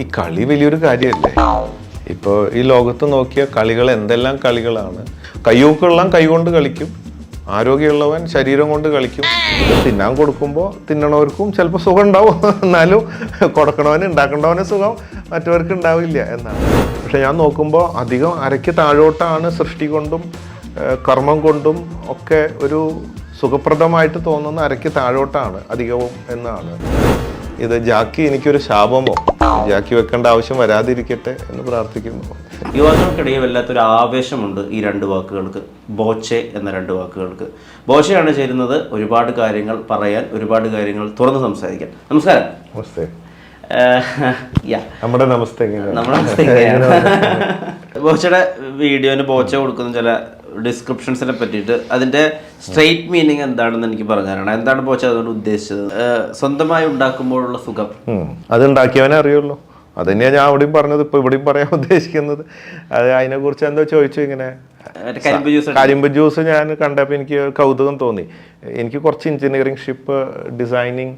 ഈ കളി വലിയൊരു കാര്യമല്ലേ ഇപ്പോൾ ഈ ലോകത്ത് നോക്കിയ കളികൾ എന്തെല്ലാം കളികളാണ്? കയ്യൂക്കുള്ള കൈകൊണ്ട് കളിക്കും ആരോഗ്യമുള്ളവൻ ശരീരം കൊണ്ട് കളിക്കും. തിന്നാൻ കൊടുക്കുമ്പോൾ തിന്നണവർക്കും ചിലപ്പോൾ സുഖം ഉണ്ടാവും എന്നാലും കൊടുക്കണവന് ഉണ്ടാക്കേണ്ടവന് സുഖം മറ്റവർക്ക് ഉണ്ടാവില്ല എന്നാണ്. പക്ഷെ ഞാൻ നോക്കുമ്പോൾ അധികം അരയ്ക്ക് താഴോട്ടാണ് സൃഷ്ടി കൊണ്ടും കർമ്മം കൊണ്ടും ഒക്കെ ഒരു സുഖപ്രദമായിട്ട് തോന്നുന്ന അരയ്ക്ക് താഴോട്ടാണ് അധികവും എന്നാണ്. ഇത് ജാക്കി എനിക്കൊരു ശാപമോ? ജാക്കി വെക്കേണ്ട ആവശ്യം വരാതിരിക്കട്ടെ എന്ന് പ്രാർത്ഥിക്കുന്നു. യുവാക്കൾക്കിടയിൽ വല്ലാത്തൊരു ആവേശമുണ്ട് ഈ രണ്ട് വാക്കുകൾക്ക്. ബോച്ചെ എന്ന രണ്ട് വാക്കുകൾക്ക്. ബോച്ചയാണ് ചേരുന്നത് ഒരുപാട് കാര്യങ്ങൾ പറയാൻ ഒരുപാട് കാര്യങ്ങൾ തുറന്ന് സംസാരിക്കാൻ. നമസ്കാരം. നമസ്തേ. നമ്മുടെ നമസ്തേ നമ്മുടെ നമസ്തേ. ബോച്ചയുടെ വീഡിയോന് ബോച്ച കൊടുക്കുന്ന ചില ഡിസ്ക്രിപ്ഷൻസിനെ പറ്റിയിട്ട് അതിന്റെ സ്ട്രെയിറ്റ് മീനിങ് എന്താണെന്ന് എനിക്ക് പറഞ്ഞാലാണ് എന്താണ് പോച്ചാൽ അതുകൊണ്ട് ഉദ്ദേശിച്ചത്? സ്വന്തമായി ഉണ്ടാക്കുമ്പോഴുള്ള സുഖം. അതുണ്ടാക്കിയവനെ അറിയുള്ളൂ. അത് തന്നെയാണ് ഞാൻ അവിടെയും പറഞ്ഞത് ഇപ്പൊ ഇവിടെയും പറയാൻ ഉദ്ദേശിക്കുന്നത്. അത് അതിനെ കുറിച്ച് എന്തോ ചോദിച്ചു ഇങ്ങനെ. മറ്റേ കരിമ്പ് ജ്യൂസ് കരിമ്പ് ജ്യൂസ് ഞാൻ കണ്ടപ്പോൾ എനിക്ക് കൗതുകം തോന്നി. എനിക്ക് കുറച്ച് എഞ്ചിനീയറിംഗ് ഷിപ്പ് ഡിസൈനിങ്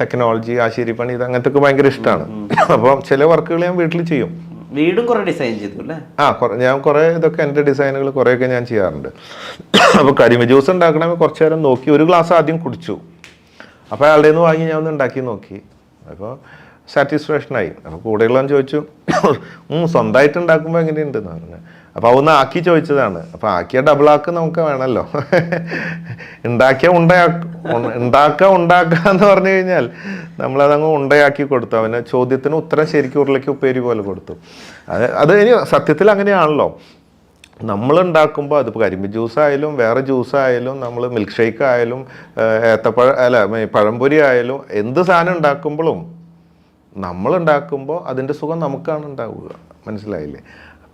ടെക്നോളജി ആശീരിപ്പണി ഇത് അങ്ങനത്തെ ഒക്കെ ഭയങ്കര ഇഷ്ടമാണ് അപ്പം ചില വർക്കുകൾ ഞാൻ വീട്ടിൽ ചെയ്യും. വീടും കുറെ ഡിസൈൻ ചെയ്തു ആ ഞാൻ കുറെ ഇതൊക്കെ എന്റെ ഡിസൈനുകൾ കുറേയൊക്കെ ഞാൻ ചെയ്യാറുണ്ട്. അപ്പോൾ കരിമ ജ്യൂസ് ഉണ്ടാക്കണമെങ്കിൽ കുറച്ച് നേരം നോക്കി. ഒരു ഗ്ലാസ് ആദ്യം കുടിച്ചു. അപ്പോൾ അയാളുടെ നിന്ന് വാങ്ങി ഞാൻ ഒന്ന് ഉണ്ടാക്കി നോക്കി. അപ്പോൾ സാറ്റിസ്ഫാക്ഷനായി അപ്പോൾ കൂടെയുള്ളവൻ ചോദിച്ചു സ്വന്തമായിട്ട് ഉണ്ടാക്കുമ്പോൾ എങ്ങനെയുണ്ടെന്ന് പറഞ്ഞു. അപ്പോൾ ഒന്ന് ആക്കി ചോദിച്ചതാണ്. അപ്പോൾ ആക്കിയ ഡബിൾ ആക്ക് നമുക്ക് വേണമല്ലോ ഉണ്ടാക്കിയ ഉണ്ടാക്ക ഉണ്ടാക്കുക ഉണ്ടാക്കുക എന്ന് പറഞ്ഞു കഴിഞ്ഞാൽ നമ്മളതങ്ങ് ഉണ്ടയാക്കി കൊടുത്തു. അവന് ചോദ്യത്തിന് ഉത്തരം ശരിക്കും ഉരുളയ്ക്ക് ഉപ്പേരി പോലെ കൊടുത്തു. അത് അത് ഇനി സത്യത്തിൽ അങ്ങനെയാണല്ലോ. നമ്മൾ ഉണ്ടാക്കുമ്പോൾ അതിപ്പോൾ കരിമ്പ് ജ്യൂസ് ആയാലും വേറെ ജ്യൂസ് ആയാലും നമ്മൾ മിൽക്ക് ഷേക്ക് ആയാലും ഏത്തപ്പഴ അല്ല പഴംപൊരി ആയാലും എന്ത് സാധനം ഉണ്ടാക്കുമ്പോഴും നമ്മൾ ഉണ്ടാക്കുമ്പോൾ അതിന്റെ സുഖം നമുക്കാണ് ഉണ്ടാവുക. മനസ്സിലായില്ലേ?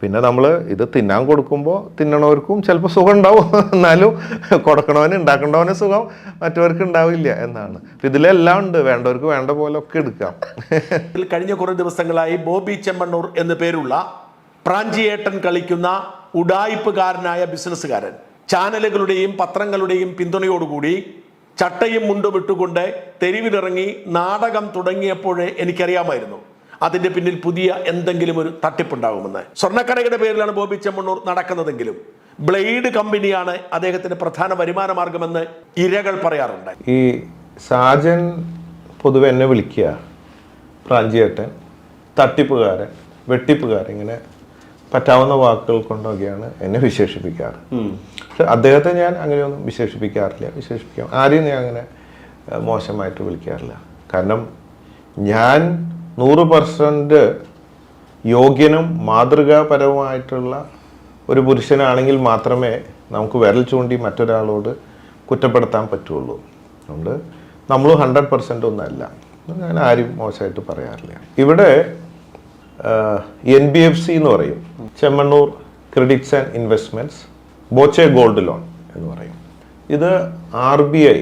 പിന്നെ നമ്മൾ ഇത് തിന്നാൻ കൊടുക്കുമ്പോൾ തിന്നണവർക്കും ചിലപ്പോൾ സുഖം ഉണ്ടാവും എന്നാലും കൊടുക്കണവന് ഉണ്ടാക്കേണ്ടവന് സുഖം മറ്റവർക്ക് ഉണ്ടാവില്ല എന്നാണ്. ഇതിലെല്ലാം ഉണ്ട്. വേണ്ടവർക്ക് വേണ്ട പോലെ ഒക്കെ എടുക്കാം. ഇതിൽ കഴിഞ്ഞ കുറേ ദിവസങ്ങളായി ബോബി ചെമ്മണ്ണൂർ എന്ന് പേരുള്ള പ്രാഞ്ചിയേട്ടൻ കളിക്കുന്ന ഉടായ്പുകാരനായ ബിസിനസ്സുകാരൻ. ചാനലുകളുടെയും പത്രങ്ങളുടെയും പിന്തുണയോടുകൂടി ചട്ടയും മുണ്ടും ഇട്ടുകൊണ്ട് തെരുവിലിറങ്ങി നാടകം തുടങ്ങിയപ്പോഴേ എനിക്കറിയാമായിരുന്നു. അതിന്റെ പിന്നിൽ പുതിയ എന്തെങ്കിലും ഒരു തട്ടിപ്പുണ്ടാകുമെന്ന്. സ്വർണക്കടയുടെ പേരിലാണ് ബോബി ചെമ്മണ്ണൂർ നടക്കുന്നതെങ്കിലും ബ്ലേഡ് കമ്പനിയാണ് അദ്ദേഹത്തിന്റെ പ്രധാന വരുമാന മാർഗമെന്ന് ഇരകൾ പറയാറുണ്ട്. ഈ സാജൻ പൊതുവെ എന്നെ വിളിക്കുക. പ്രാഞ്ചിയേട്ടൻ തട്ടിപ്പുകാരൻ വെട്ടിപ്പുകാരൻ ഇങ്ങനെ പറ്റാവുന്ന വാക്കുകൾ കൊണ്ടൊക്കെയാണ് എന്നെ വിശേഷിപ്പിക്കാറ്. പക്ഷെ അദ്ദേഹത്തെ ഞാൻ അങ്ങനെയൊന്നും വിശേഷിപ്പിക്കാറില്ല. വിശേഷിപ്പിക്കാം. ആരെയും ഞാൻ അങ്ങനെ മോശമായിട്ട് വിളിക്കാറില്ല. കാരണം ഞാൻ നൂറ് പെർസെന്റ് യോഗ്യനും മാതൃകാപരവുമായിട്ടുള്ള ഒരു പുരുഷനാണെങ്കിൽ മാത്രമേ നമുക്ക് വിരൽ ചൂണ്ടി മറ്റൊരാളോട് കുറ്റപ്പെടുത്താൻ പറ്റുള്ളൂ. അതുകൊണ്ട് നമ്മൾ ഹൺഡ്രഡ് പെർസെന്റ് ഒന്നല്ല. ഞാൻ ആരും മോശമായിട്ട് പറയാറില്ല. ഇവിടെ എൻ ബി എഫ് സി എന്ന് പറയും. Chemmanur credits and investments Boche gold loan എന്ന് പറയും. ഇത് R B I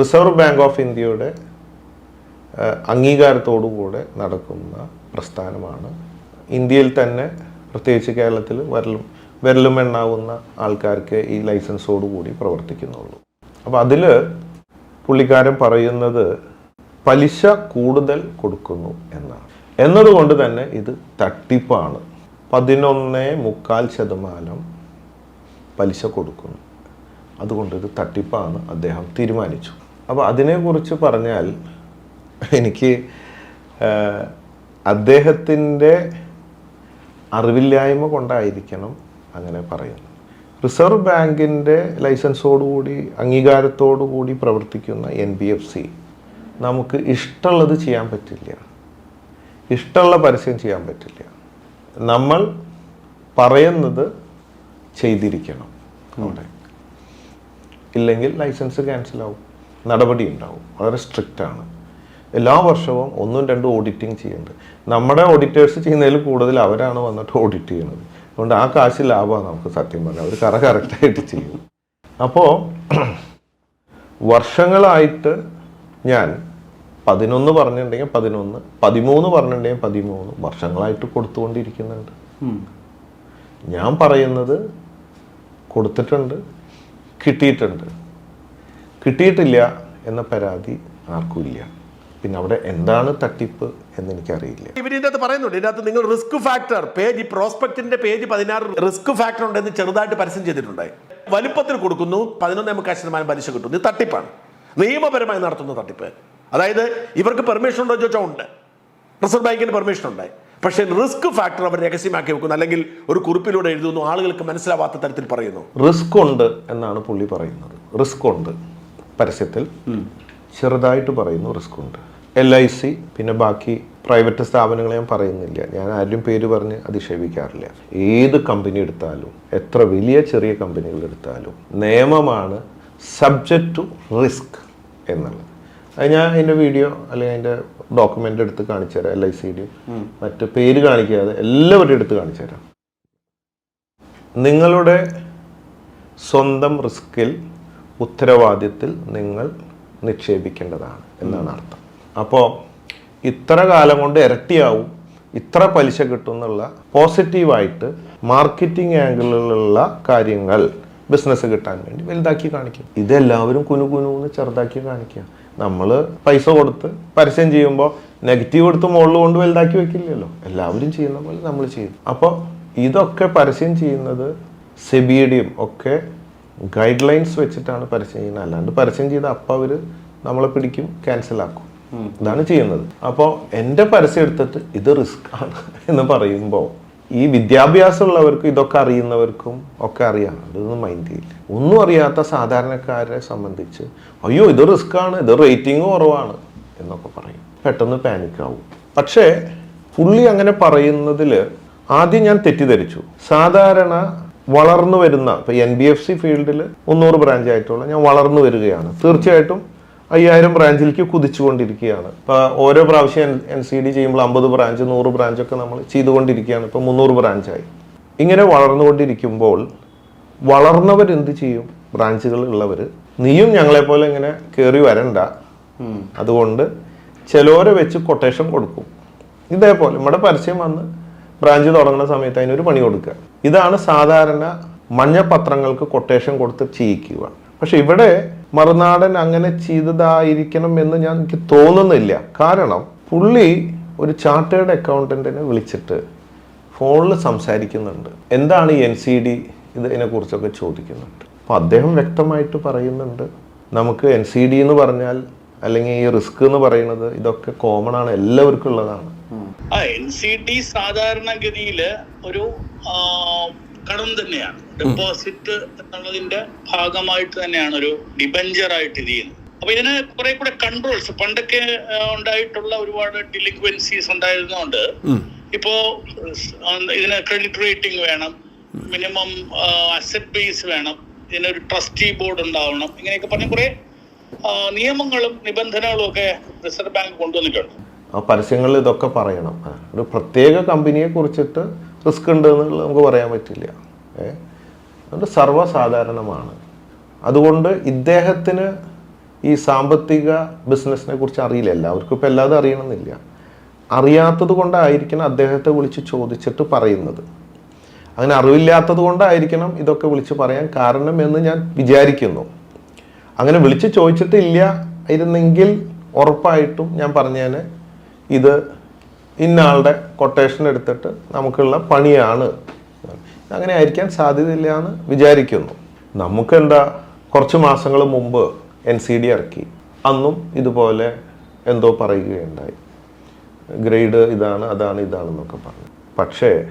reserve bank of ഇന്ത്യയുടെ അംഗീകാരത്തോടുകൂടെ നടക്കുന്ന പ്രസ്ഥാനമാണ്. ഇന്ത്യയിൽ തന്നെ പ്രത്യേകിച്ച് കേരളത്തിൽ വരലും വിരലും എണ്ണാവുന്ന ആൾക്കാർക്ക് ഈ ലൈസൻസോടുകൂടി പ്രവർത്തിക്കുന്നുള്ളൂ. അപ്പോൾ അതിൽ പുള്ളിക്കാരൻ പറയുന്നത് പലിശ കൂടുതൽ കൊടുക്കുന്നു എന്നാണ്. എന്നതുകൊണ്ട് തന്നെ ഇത് തട്ടിപ്പാണ്. പതിനൊന്ന് മുക്കാൽ ശതമാനം പലിശ കൊടുക്കുന്നു. അതുകൊണ്ട് ഇത് തട്ടിപ്പാണ് അദ്ദേഹം തീരുമാനിച്ചു. അപ്പോൾ അതിനെക്കുറിച്ച് പറഞ്ഞാൽ എനിക്ക് അദ്ദേഹത്തിന്റെ അറിവില്ലായ്മ കൊണ്ടായിരിക്കണം അങ്ങനെ പറയുന്നത്. റിസർവ് ബാങ്കിന്റെ ലൈസൻസോടുകൂടി അംഗീകാരത്തോടുകൂടി പ്രവർത്തിക്കുന്ന എൻ ബി എഫ് സി നമുക്ക് ഇഷ്ടമുള്ളത് ചെയ്യാൻ പറ്റില്ല. ഇഷ്ടമുള്ള പരസ്യം ചെയ്യാൻ പറ്റില്ല. നമ്മൾ പറയുന്നത് ചെയ്തിരിക്കണം അവിടെ. ഇല്ലെങ്കിൽ ലൈസൻസ് ക്യാൻസലാവും. നടപടി ഉണ്ടാവും. വളരെ സ്ട്രിക്റ്റ് ആണ് എല്ലാ വർഷവും ഒന്നും രണ്ടും ഓഡിറ്റിംഗ് ചെയ്യുന്നുണ്ട്. നമ്മുടെ ഓഡിറ്റേഴ്സ് ചെയ്യുന്നതിൽ കൂടുതൽ അവരാണ് വന്നിട്ട് ഓഡിറ്റ് ചെയ്യുന്നത്. അതുകൊണ്ട് ആ കാശ് ലാഭമാണ് നമുക്ക് സത്യം പറഞ്ഞാൽ. അവർ കറ കറക്റ്റായിട്ട് ചെയ്യും. അപ്പോൾ വർഷങ്ങളായിട്ട് ഞാൻ പതിനൊന്ന് പറഞ്ഞിട്ടുണ്ടെങ്കിൽ പതിനൊന്ന് പതിമൂന്ന് പറഞ്ഞിട്ടുണ്ടെങ്കിൽ പതിമൂന്ന് വർഷങ്ങളായിട്ട് കൊടുത്തുകൊണ്ടിരിക്കുന്നുണ്ട്. ഞാൻ പറയുന്നത് കൊടുത്തിട്ടുണ്ട് കിട്ടിയിട്ടുണ്ട്. കിട്ടിയിട്ടില്ല എന്ന പരാതി ആർക്കും ഇല്ല. പിന്നെ അവിടെ എന്താണ് തട്ടിപ്പ് എന്ന് എനിക്കറിയില്ല ഇവർ അകത്ത് പറയുന്നുണ്ട് ഇതിനകത്ത് നിങ്ങൾ റിസ്ക് ഫാക്ടർ പേജ് പ്രോസ്പെക്ടിന്റെ പേജ് പതിനാറ് റിസ്ക് ഫാക്ടർ ഉണ്ടെന്ന് ചെറുതായിട്ട് പരസ്യം ചെയ്തിട്ടുണ്ടായി. വലുപ്പത്തിൽ കൊടുക്കുന്നു പതിനൊന്നേ മുക്കാൽ ശതമാനം പലിശ കിട്ടുന്നു ഇത് തട്ടിപ്പാണ്. നിയമപരമായി നടത്തുന്ന തട്ടിപ്പ്. അതായത് ഇവർക്ക് പെർമിഷൻ ഉണ്ടോ ചോദിച്ചാൽ ഉണ്ട്. റിസർവ് ബാങ്കിന് പെർമിഷൻ ഉണ്ടായി. പക്ഷേ റിസ്ക് ഫാക്ടർ അവർ രഹസ്യമാക്കി വെക്കുന്നു. അല്ലെങ്കിൽ ഒരു കുറിപ്പിലൂടെ എഴുതുന്നു ആളുകൾക്ക് മനസ്സിലാവാത്ത തരത്തിൽ പറയുന്നു. റിസ്ക് ഉണ്ട് എന്നാണ് പുള്ളി പറയുന്നത്. റിസ്ക് ഉണ്ട്. പരസ്യത്തിൽ ചെറുതായിട്ട് പറയുന്നു റിസ്ക് ഉണ്ട്. എൽ ഐ സി പിന്നെ ബാക്കി പ്രൈവറ്റ് സ്ഥാപനങ്ങളെ ഞാൻ പറയുന്നില്ല. ഞാൻ ആരും പേര് പറഞ്ഞ് അധിക്ഷേപിക്കാറില്ല. ഏത് കമ്പനി എടുത്താലും എത്ര വലിയ ചെറിയ കമ്പനികൾ എടുത്താലും നിയമമാണ് സബ്ജക്റ്റ് ടു റിസ്ക് എന്നുള്ളത്. അത് ഞാൻ അതിന്റെ വീഡിയോ അല്ലെങ്കിൽ അതിന്റെ ഡോക്യുമെന്റ് എടുത്ത് കാണിച്ചു തരാം എൽ ഐ സിയുടെയും മറ്റ് പേര് കാണിക്കാതെ എല്ലാവരുടെയും എടുത്ത് കാണിച്ചു തരാം. നിങ്ങളുടെ സ്വന്തം റിസ്കിൽ ഉത്തരവാദിത്തിൽ നിങ്ങൾ നിക്ഷേപിക്കേണ്ടതാണ് എന്നാണ് അർത്ഥം. അപ്പോൾ ഇത്ര കാലം കൊണ്ട് ഇരട്ടിയാവും ഇത്ര പലിശ കിട്ടും എന്നുള്ള പോസിറ്റീവായിട്ട് മാർക്കറ്റിംഗ് ആംഗിളിലുള്ള കാര്യങ്ങൾ ബിസിനസ് കിട്ടാൻ വേണ്ടി വലുതാക്കി കാണിക്കും. ഇതെല്ലാവരും കുനു കുനു എന്ന് ചെറുതാക്കി കാണിക്കുക. നമ്മൾ പൈസ കൊടുത്ത് പരസ്യം ചെയ്യുമ്പോൾ നെഗറ്റീവ് എടുത്ത് മുകളിൽ കൊണ്ട് വലുതാക്കി വെക്കില്ലല്ലോ. എല്ലാവരും ചെയ്യുന്ന പോലെ നമ്മൾ ചെയ്യും. അപ്പോൾ ഇതൊക്കെ പരസ്യം ചെയ്യുന്നത് സെബിയുടെയും ഒക്കെ ഗൈഡ് ലൈൻസ് വെച്ചിട്ടാണ് പരസ്യം ചെയ്യുന്നത്. അല്ലാണ്ട് പരസ്യം ചെയ്ത അപ്പം അവർ നമ്മളെ പിടിക്കും ക്യാൻസൽ ആക്കും. ഇതാണ് ചെയ്യുന്നത്. അപ്പോൾ എന്റെ പരസ്യം എടുത്തിട്ട് ഇത് റിസ്ക് ആണ് എന്ന് പറയുമ്പോൾ ഈ വിദ്യാഭ്യാസമുള്ളവർക്കും ഇതൊക്കെ അറിയുന്നവർക്കും ഒക്കെ അറിയാം. അതൊന്നും മൈൻഡ് ചെയ്യില്ല. ഒന്നും അറിയാത്ത സാധാരണക്കാരെ സംബന്ധിച്ച് അയ്യോ ഇത് റിസ്ക് ആണ് ഇത് റേറ്റിംഗ് കുറവാണ് എന്നൊക്കെ പറയും. പെട്ടെന്ന് പാനിക് ആവും. പക്ഷേ പുള്ളി അങ്ങനെ പറയുന്നതിൽ ആദ്യം ഞാൻ തെറ്റിദ്ധരിച്ചു. സാധാരണ വളർന്നു വരുന്ന ഇപ്പൊ എൻ ബി എഫ് സി ഫീൽഡിൽ മുന്നൂറ് ബ്രാഞ്ച് ആയിട്ടുള്ള ഞാൻ വളർന്നു വരികയാണ്. തീർച്ചയായിട്ടും അയ്യായിരം ബ്രാഞ്ചിലേക്ക് കുതിച്ചുകൊണ്ടിരിക്കുകയാണ്. ഇപ്പൊ ഓരോ പ്രാവശ്യം എൻ സി ഡി ചെയ്യുമ്പോൾ അമ്പത് ബ്രാഞ്ച് നൂറ് ബ്രാഞ്ചൊക്കെ നമ്മൾ ചെയ്തുകൊണ്ടിരിക്കുകയാണ്. ഇപ്പൊ മുന്നൂറ് ബ്രാഞ്ചായി ഇങ്ങനെ വളർന്നുകൊണ്ടിരിക്കുമ്പോൾ വളർന്നവർ എന്ത് ചെയ്യും? ബ്രാഞ്ചുകൾ ഉള്ളവർ. നീയും ഞങ്ങളെപ്പോലെ ഇങ്ങനെ കയറി വരണ്ട. അതുകൊണ്ട് ചിലവരെ വെച്ച് കൊട്ടേഷൻ കൊടുക്കും. ഇതേപോലെ നമ്മുടെ പരസ്യം വന്ന് ബ്രാഞ്ച് തുടങ്ങുന്ന സമയത്ത് അതിനൊരു പണി കൊടുക്കുക. ഇതാണ് സാധാരണ മഞ്ഞപത്രങ്ങൾക്ക് കൊട്ടേഷൻ കൊടുത്ത് ചെയ്യിക്കുക. പക്ഷെ ഇവിടെ മറുനാടൻ അങ്ങനെ ചെയ്തതായിരിക്കണം എന്ന് ഞാൻ എനിക്ക് തോന്നുന്നില്ല. കാരണം പുള്ളി ഒരു ചാർട്ടേഡ് അക്കൗണ്ടന്റിനെ വിളിച്ചിട്ട് ഫോണിൽ സംസാരിക്കുന്നുണ്ട്. എന്താണ് ഈ എൻ സി ഡി ഇതിനെ കുറിച്ചൊക്കെ ചോദിക്കുന്നുണ്ട്. അപ്പോൾ അദ്ദേഹം വ്യക്തമായിട്ട് പറയുന്നുണ്ട് നമുക്ക് എൻ സി ഡി എന്ന് പറഞ്ഞാൽ അല്ലെങ്കിൽ ഈ റിസ്ക് എന്ന് പറയുന്നത് ഇതൊക്കെ കോമൺ ആണ് എല്ലാവർക്കും ഉള്ളതാണ്. എൻ സി ഡി സാധാരണഗതിയിൽ ഒരു കടം തന്നെയാണ്. ഡെപ്പോസിറ്റ് എന്നുള്ളതിന്റെ ഭാഗമായിട്ട് തന്നെയാണ് ഒരു ഡിബഞ്ചർ ആയിട്ട് ഇത് ചെയ്യുന്നത്. അപ്പൊ ഇതിന് കുറെ കൂടെ കൺട്രോൾസ് പണ്ടൊക്കെ ഉണ്ടായിട്ടുള്ള ഒരുപാട് ഡിലിക്വൻസീസ് ഉണ്ടായിരുന്നതുകൊണ്ട് ഇപ്പോ ഇതിന് ക്രെഡിറ്റ് റേറ്റിംഗ് വേണം മിനിമം അസറ്റ് ബേസ് വേണം ഇതിനൊരു ട്രസ്റ്റി ബോർഡ് ഉണ്ടാവണം ഇങ്ങനെയൊക്കെ പറഞ്ഞ കുറെ നിയമങ്ങളും നിബന്ധനകളും ഒക്കെ റിസർവ് ബാങ്ക് കൊണ്ടുവന്നിട്ടുണ്ട്. ആ പരസ്യങ്ങളിൽ ഇതൊക്കെ പറയണം. ഒരു പ്രത്യേക കമ്പനിയെ കുറിച്ചിട്ട് റിസ്ക് ഉണ്ട് എന്നുള്ളത് നമുക്ക് പറയാൻ പറ്റില്ല. ഏ അതുകൊണ്ട് സർവസാധാരണമാണ്. അതുകൊണ്ട് ഇദ്ദേഹത്തിന് ഈ സാമ്പത്തിക ബിസിനസ്സിനെ കുറിച്ച് അറിയില്ല. എല്ലാവർക്കും ഇപ്പം എല്ലാതും അറിയണമെന്നില്ല. അറിയാത്തത് കൊണ്ടായിരിക്കണം അദ്ദേഹത്തെ വിളിച്ച് ചോദിച്ചിട്ട് പറയുന്നത്. അങ്ങനെ അറിവില്ലാത്തത് കൊണ്ടായിരിക്കണം ഇതൊക്കെ വിളിച്ച് പറയാൻ കാരണം എന്ന് ഞാൻ വിചാരിക്കുന്നു. അങ്ങനെ വിളിച്ച് ചോദിച്ചിട്ടില്ല. ഇരുന്നെങ്കിൽ ഉറപ്പായിട്ടും ഞാൻ പറഞ്ഞേനെ. ഇത് ഇന്നാളുടെ കൊട്ടേഷൻ എടുത്തിട്ട് നമുക്കുള്ള പണിയാണ്. അങ്ങനെ ആയിരിക്കാൻ സാധ്യതയില്ല എന്ന് വിചാരിക്കുന്നു. നമുക്കെന്താ? കുറച്ച് മാസങ്ങൾ മുമ്പ് എൻ സി ഡി ഇറക്കി. അന്നും ഇതുപോലെ എന്തോ പറയുകയുണ്ടായി. ഗ്രേഡ് ഇതാണ് അതാണ് ഇതാണെന്നൊക്കെ പറഞ്ഞു. പക്ഷേ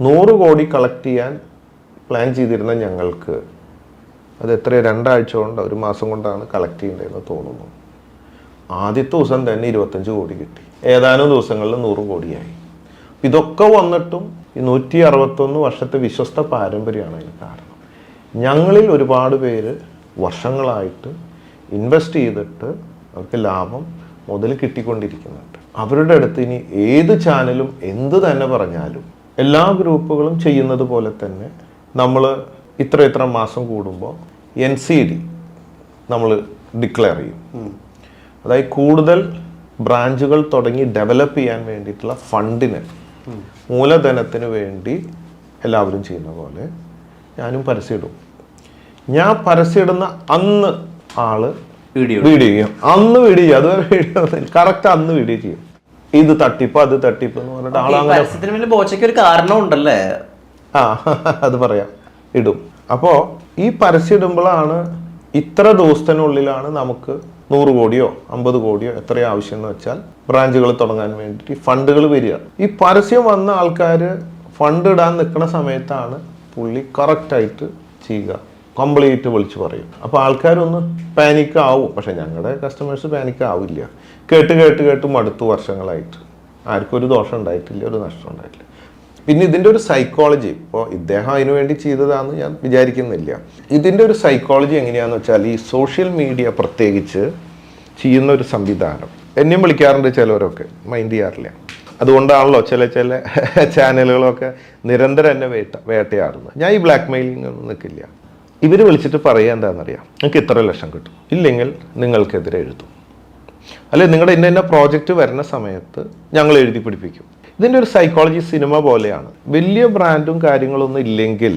നൂറ് കോടി കളക്ട് ചെയ്യാൻ പ്ലാൻ ചെയ്തിരുന്ന ഞങ്ങൾക്ക് അത് എത്ര രണ്ടാഴ്ച കൊണ്ട് ഒരു മാസം കൊണ്ടാണ് കളക്ട് ചെയ്യേണ്ടതെന്ന് തോന്നുന്നു. ആദ്യത്തെ ദിവസം തന്നെ ഇരുപത്തഞ്ച് കോടി കിട്ടി. ഏതാനും ദിവസങ്ങളിൽ നൂറ് കോടിയായി. ഇതൊക്കെ വന്നിട്ടും ഈ നൂറ്റി അറുപത്തൊന്ന് വർഷത്തെ വിശ്വസ്ത പാരമ്പര്യമാണ് അതിന് കാരണം. ഞങ്ങളിൽ ഒരുപാട് പേര് വർഷങ്ങളായിട്ട് ഇൻവെസ്റ്റ് ചെയ്തിട്ട് അവർക്ക് ലാഭം മുതൽ കിട്ടിക്കൊണ്ടിരിക്കുന്നുണ്ട്. അവരുടെ അടുത്ത് ഇനി ഏത് ചാനലും എന്ത് തന്നെ പറഞ്ഞാലും എല്ലാ ഗ്രൂപ്പുകളും ചെയ്യുന്നത് പോലെ തന്നെ നമ്മൾ ഇത്ര ഇത്ര മാസം കൂടുമ്പോൾ എൻ സി ഡി നമ്മൾ ഡിക്ലെയർ ചെയ്യും. അതായത് കൂടുതൽ ബ്രാഞ്ചുകൾ തുടങ്ങി ഡെവലപ്പ് ചെയ്യാൻ വേണ്ടിയിട്ടുള്ള ഫണ്ടിന് മൂലധനത്തിന് വേണ്ടി എല്ലാവരും ചെയ്യുന്ന പോലെ ഞാനും പരസ്യമിടും ഞാൻ പരസ്യമിടുന്ന അന്ന് ആൾ വീഡിയോ വീഡിയോ ചെയ്യും. അന്ന് വീഡിയോ ചെയ്യും. അതുവരെ വീഡിയോ കറക്റ്റ് അന്ന് വീഡിയോ ചെയ്യും. ഇത് തട്ടിപ്പ് അത് തട്ടിപ്പ് എന്ന് പറഞ്ഞിട്ട് ആളങ്ങനെ ബോച്ചയ്ക്ക് ഒരു കാരണം ഉണ്ടല്ലേ? ആ അത് പറയാം. ഇടും. അപ്പോ ഈ പരസ്യം ഇടുമ്പോഴാണ് ഇത്ര ദിവസത്തിനുള്ളിലാണ് നമുക്ക് നൂറ് കോടിയോ അമ്പത് കോടിയോ എത്രയോ ആവശ്യം എന്ന് വെച്ചാൽ ബ്രാഞ്ചുകൾ തുടങ്ങാൻ വേണ്ടിയിട്ട് ഫണ്ടുകൾ വരിക. ഈ പരസ്യം വന്ന ആൾക്കാർ ഫണ്ട് ഇടാൻ നിൽക്കുന്ന സമയത്താണ് പുള്ളി കറക്റ്റായിട്ട് ചെയ്യുക. കംപ്ലീറ്റ് വിളിച്ച് പറയും. അപ്പോൾ ആൾക്കാരൊന്ന് പാനിക് ആവും. പക്ഷേ ഞങ്ങളുടെ കസ്റ്റമേഴ്സ് പാനിക് ആവില്ല. കേട്ട് കേട്ട് കേട്ട് മടുത്തു വർഷങ്ങളായിട്ട്. ആർക്കും ഒരു ദോഷം ഉണ്ടായിട്ടില്ല ഒരു നഷ്ടം ഉണ്ടായിട്ടില്ല. പിന്നെ ഇതിന്റെ ഒരു സൈക്കോളജി ഇപ്പോൾ ഇദ്ദേഹം അതിനു വേണ്ടി ചെയ്തതാണെന്ന് ഞാൻ വിചാരിക്കുന്നില്ല. ഇതിന്റെ ഒരു സൈക്കോളജി എങ്ങനെയാണെന്ന് വെച്ചാൽ ഈ സോഷ്യൽ മീഡിയ പ്രത്യേകിച്ച് ചെയ്യുന്ന ഒരു സംവിധാനം. എന്നെയും വിളിക്കാറുണ്ട് ചിലവരൊക്കെ മൈൻഡ് ചെയ്യാറില്ല. അതുകൊണ്ടാണല്ലോ ചില ചില ചാനലുകളൊക്കെ നിരന്തരം എന്നെ വേട്ട വേട്ടയാടുന്നത്. ഞാൻ ഈ ബ്ലാക്ക് മെയിലിംഗ് ഒന്നും നിൽക്കില്ല. ഇവർ വിളിച്ചിട്ട് പറയുക എന്താണെന്നറിയാം നിങ്ങൾക്ക് ഇത്ര ലക്ഷം കിട്ടും. ഇല്ലെങ്കിൽ നിങ്ങൾക്കെതിരെ എഴുതും. അല്ലെ നിങ്ങളുടെ ഇന്ന ഇന്ന പ്രോജക്റ്റ് വരുന്ന സമയത്ത് ഞങ്ങൾ എഴുതി പിടിപ്പിക്കും. ഇതിന്റെ ഒരു സൈക്കോളജി സിനിമ പോലെയാണ്. വലിയ ബ്രാൻഡും കാര്യങ്ങളൊന്നും ഇല്ലെങ്കിൽ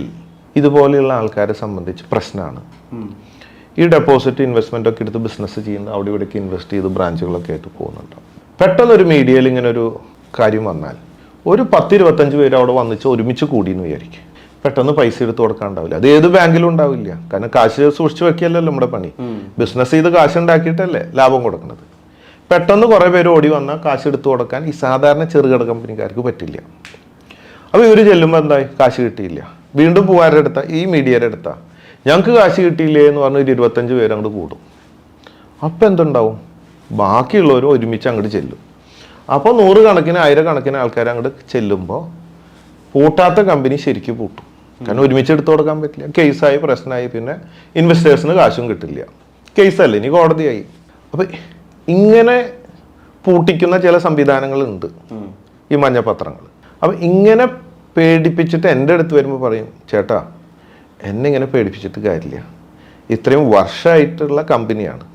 ഇതുപോലെയുള്ള ആൾക്കാരെ സംബന്ധിച്ച് പ്രശ്നമാണ് ഈ ഡെപ്പോസിറ്റ് ഇൻവെസ്റ്റ്മെന്റ് ഒക്കെ എടുത്ത് ബിസിനസ് ചെയ്യുന്ന അവിടെ ഇവിടേക്ക് ഇൻവെസ്റ്റ് ചെയ്ത് ബ്രാഞ്ചുകളൊക്കെ ആയിട്ട് പോകുന്നുണ്ട്. പെട്ടെന്നൊരു മീഡിയയിൽ ഇങ്ങനെ ഒരു കാര്യം വന്നാൽ ഒരു പത്തിരുപത്തഞ്ച് പേര് അവിടെ വന്നിച്ച് ഒരുമിച്ച് കൂടി എന്ന് വിചാരിക്കും. പെട്ടെന്ന് പൈസ എടുത്ത് കൊടുക്കാണ്ടാവില്ല അത് ഏത് ബാങ്കിലും ഉണ്ടാവില്ല. കാരണം കാശ് സൂക്ഷിച്ചു വെക്കിയല്ലോ നമ്മുടെ പണി. ബിസിനസ് ചെയ്ത് കാശ് ഉണ്ടാക്കിയിട്ടല്ലേ ലാഭം കൊടുക്കുന്നത്. പെട്ടെന്ന് കുറേ പേര് ഓടി വന്നാൽ കാശ് എടുത്തു കൊടുക്കാൻ ഈ സാധാരണ ചെറുകിട കമ്പനിക്കാർക്ക് പറ്റില്ല. അപ്പോൾ ഇവർ ചെല്ലുമ്പോൾ എന്തായി? കാശ് കിട്ടിയില്ല. വീണ്ടും പൂവാരുടെ അടുത്ത ഈ മീഡിയയുടെ അടുത്ത. ഞങ്ങൾക്ക് കാശ് കിട്ടിയില്ലേ എന്ന് പറഞ്ഞ് ഒരു ഇരുപത്തഞ്ച് പേര് അങ്ങോട്ട് കൂടും. അപ്പം എന്തുണ്ടാവും? ബാക്കിയുള്ളവർ ഒരുമിച്ച് അങ്ങോട്ട് ചെല്ലും. അപ്പോൾ നൂറുകണക്കിന് ആയിരക്കണക്കിന് ആൾക്കാർ അങ്ങോട്ട് ചെല്ലുമ്പോൾ പൂട്ടാത്ത കമ്പനി ശരിക്കും പൂട്ടും. കാരണം ഒരുമിച്ച് എടുത്തു കൊടുക്കാൻ പറ്റില്ല. കേസായി പ്രശ്നമായി പിന്നെ ഇൻവെസ്റ്റേഴ്സിന് കാശും കിട്ടില്ല. കേസല്ല? ഇനി കോടതിയായി. അപ്പം ഇങ്ങനെ പൂട്ടിക്കുന്ന ചില സംവിധാനങ്ങളുണ്ട്. ഈ മഞ്ഞപത്രങ്ങൾ അപ്പം ഇങ്ങനെ പേടിപ്പിച്ചിട്ട് എന്റെ അടുത്ത് വരുമ്പോൾ പറയും ചേട്ടാ എന്നെ ഇങ്ങനെ പേടിപ്പിച്ചിട്ട് കാര്യമില്ല. ഇത്രയും വർഷമായിട്ടുള്ള കമ്പനിയാണ്.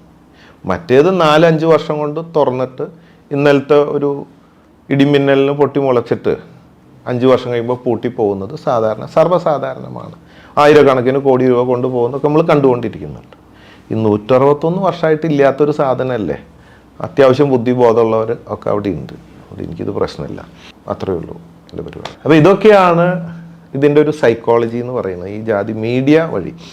മറ്റേത് നാലഞ്ച് വർഷം കൊണ്ട് തുറന്നിട്ട് ഇന്നലത്തെ ഒരു ഇടിമിന്നലിന് പൊട്ടി മുളച്ചിട്ട് അഞ്ച് വർഷം കഴിയുമ്പോൾ പൂട്ടി പോകുന്നത് സാധാരണ സർവസാധാരണമാണ്. ആയിരക്കണക്കിന് കോടി രൂപ കൊണ്ടുപോകുന്നൊക്കെ നമ്മൾ കണ്ടുകൊണ്ടിരിക്കുന്നുണ്ട്. ഈ നൂറ്ററുപത്തൊന്ന് വർഷമായിട്ട് ഇല്ലാത്തൊരു സാധനമല്ലേ? അത്യാവശ്യം ബുദ്ധിബോധമുള്ളവർ ഒക്കെ അവിടെ ഉണ്ട് അതുകൊണ്ട് എനിക്കിത് പ്രശ്നമില്ല. അത്രയേ ഉള്ളൂ എന്റെ പരിപാടി. അപ്പോൾ ഇതൊക്കെയാണ് ഇതിന്റെ ഒരു സൈക്കോളജി എന്ന് പറയുന്നത്. ഈ ജാതി മീഡിയ വഴി.